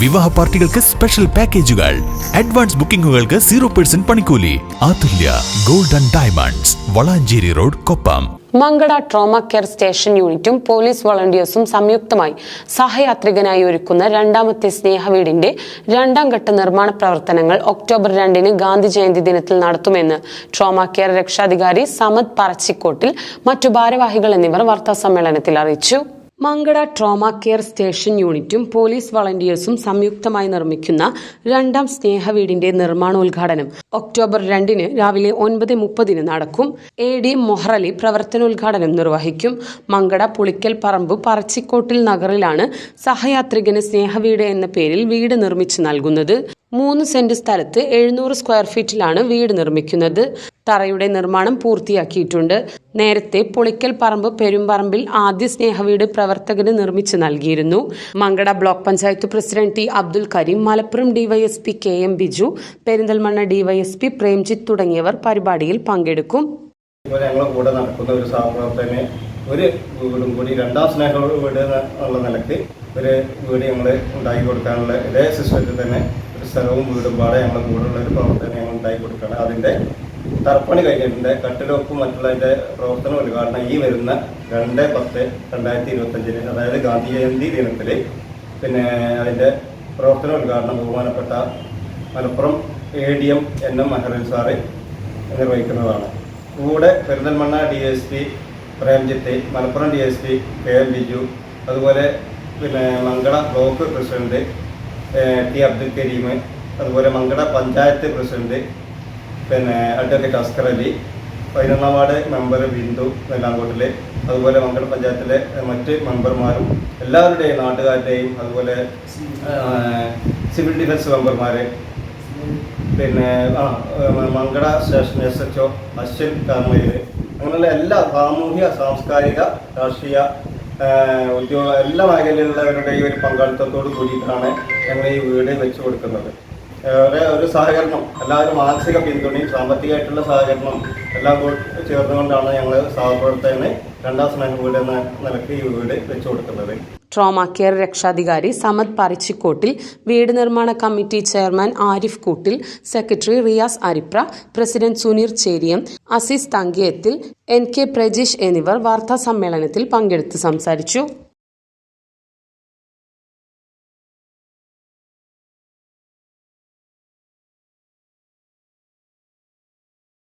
വിവാഹ പാർട്ടികൾക്ക് സ്പെഷ്യൽ പാക്കേജുകൾ അഡ്വാൻസ് ബുക്കിംഗുകൾക്ക് സീറോ പെർസെന്റ് പണിക്കൂലി. Athulya golden diamonds Valanchery road Koppam. Mankada trauma care station യൂണിറ്റും പോലീസ് വളണ്ടിയേഴ്സും സംയുക്തമായി സഹയാത്രികനായി ഒരുക്കുന്ന രണ്ടാമത്തെ സ്നേഹവീടിന്റെ രണ്ടാം ഘട്ട നിർമ്മാണ പ്രവർത്തനങ്ങൾ ഒക്ടോബർ രണ്ടിന് ഗാന്ധി ജയന്തി ദിനത്തിൽ നടത്തുമെന്ന് ട്രോമ കെയർ രക്ഷാധികാരി സമദ് പറച്ചിക്കോട്ടിൽ മറ്റു ഭാരവാഹികൾ എന്നിവർ വാർത്താ സമ്മേളനത്തിൽ അറിയിച്ചു. മങ്കട ട്രോമ കെയർ സ്റ്റേഷൻ യൂണിറ്റും പോലീസ് വളണ്ടിയേഴ്സും സംയുക്തമായി നിർമ്മിക്കുന്ന രണ്ടാം സ്നേഹവീടിന്റെ നിർമ്മാണോദ്ഘാടനം ഒക്ടോബർ രണ്ടിന് രാവിലെ ഒൻപത് മുപ്പതിന് നടക്കും. എ ഡി മൊഹറലി പ്രവർത്തനോദ്ഘാടനം നിർവഹിക്കും. മങ്കട പുളിക്കൽ പറമ്പ് പറച്ചിക്കോട്ടിൽ നഗറിലാണ് സഹയാത്രികന് സ്നേഹവീട് എന്ന പേരിൽ വീട് നിർമ്മിച്ചു നൽകുന്നത്. മൂന്ന് സെന്റ് സ്ഥലത്ത് എഴുന്നൂറ് സ്ക്വയർ ഫീറ്റിലാണ് വീട് നിർമ്മിക്കുന്നത്. തറയുടെ നിർമ്മാണം പൂർത്തിയാക്കിയിട്ടുണ്ട്. നേരത്തെ പുളിക്കൽ പറമ്പ് പെരുമ്പറമ്പിൽ ആദ്യ സ്നേഹവീട് പ്രവർത്തകന് നിർമ്മിച്ചു നൽകിയിരുന്നു. Mankada block panchayat president T Abdul Kareem Malappuram DySP K M Biju Perinthalmanna DySP Premjith തുടങ്ങിയവർ പരിപാടിയിൽ പങ്കെടുക്കും. കൂടെ നടക്കുന്ന ഒരു സഹപ്രവർത്തകനെ ഒരു വീടും കൂടി രണ്ടാം സ്നേഹ വീട് എന്നുള്ള നിലയ്ക്ക് ഒരു വീട് ഞങ്ങൾ ഉണ്ടാക്കി കൊടുക്കാനുള്ള ഇതേ സിസ്റ്റത്തിൽ തന്നെ സ്ഥലവും വീടും പാടെ ഞങ്ങളുടെ കൂടെയുള്ള ഒരു പ്രവർത്തനം ഞങ്ങൾ ഉണ്ടാക്കി കൊടുക്കുകയാണ്. അതിന്റെ തറപ്പണി കഴിഞ്ഞിട്ടുണ്ട്. കട്ടിലൊപ്പും മറ്റുള്ളതിന്റെ പ്രവർത്തന ഉദ്ഘാടനം ഈ വരുന്ന രണ്ട് പത്ത് രണ്ടായിരത്തി ഇരുപത്തഞ്ചിന് അതായത് ഗാന്ധി ജയന്തി ദിനത്തിൽ പിന്നെ അതിന്റെ പ്രവർത്തന ഉദ്ഘാടനം ബഹുമാനപ്പെട്ട Malappuram A D M N M Mehrin sir നിർവഹിക്കുന്നതാണ്. കൂടെ Perinthalmanna D S P Premjith Malappuram D S P K M Biju അതുപോലെ പിന്നെ Mangala block president T Abdul Kareem അതുപോലെ മങ്കട പഞ്ചായത്ത് പ്രസിഡന്റ് പിന്നെ അഡ്വക്കേറ്റ് അസ്കർ അലി പതിനൊന്നാം വാർഡ് മെമ്പർ ബിന്ദു നെല്ലാങ്കോട്ടിലെ അതുപോലെ മങ്കട പഞ്ചായത്തിലെ മറ്റ് മെമ്പർമാരും എല്ലാവരുടെയും നാട്ടുകാരുടെയും അതുപോലെ സിവിൽ ഡിഫൻസ് മെമ്പർമാർ പിന്നെ Mankada station S H O Ashwin കാർമയിൽ അങ്ങനെയുള്ള എല്ലാ സാമൂഹിക സാംസ്കാരിക രാഷ്ട്രീയ ഉദ്യോഗ എല്ലാ മേഖലയിലുള്ളവരുടെയും ഒരു പങ്കാളിത്തത്തോട് കൂടിയിട്ടാണ് ഞങ്ങൾ ഈ വീട് വെച്ചു കൊടുക്കുന്നത്. ഏറെ ഒരു സഹകരണം എല്ലാവരും മാനസിക പിന്തുണയും സാമ്പത്തികമായിട്ടുള്ള സഹകരണം എല്ലാം ചേർന്നുകൊണ്ടാണ് ഞങ്ങൾ സഹപ്രവർത്തകന് രണ്ടാം സ്നേഹ വീട് എന്ന നിലയ്ക്ക് ഈ വീട് വെച്ചു കൊടുക്കുന്നത്. ട്രോമ കെയർ രക്ഷാധികാരി സമദ് പറിച്ചിക്കോട്ടിൽ വീട് നിർമ്മാണ committee chairman Arif Koottil secretary Riyas Aripra president Suneer Cheriyam Azeez Thankiyathil N K Prajeesh എന്നിവർ വാർത്താ സമ്മേളനത്തിൽ പങ്കെടുത്ത് സംസാരിച്ചു.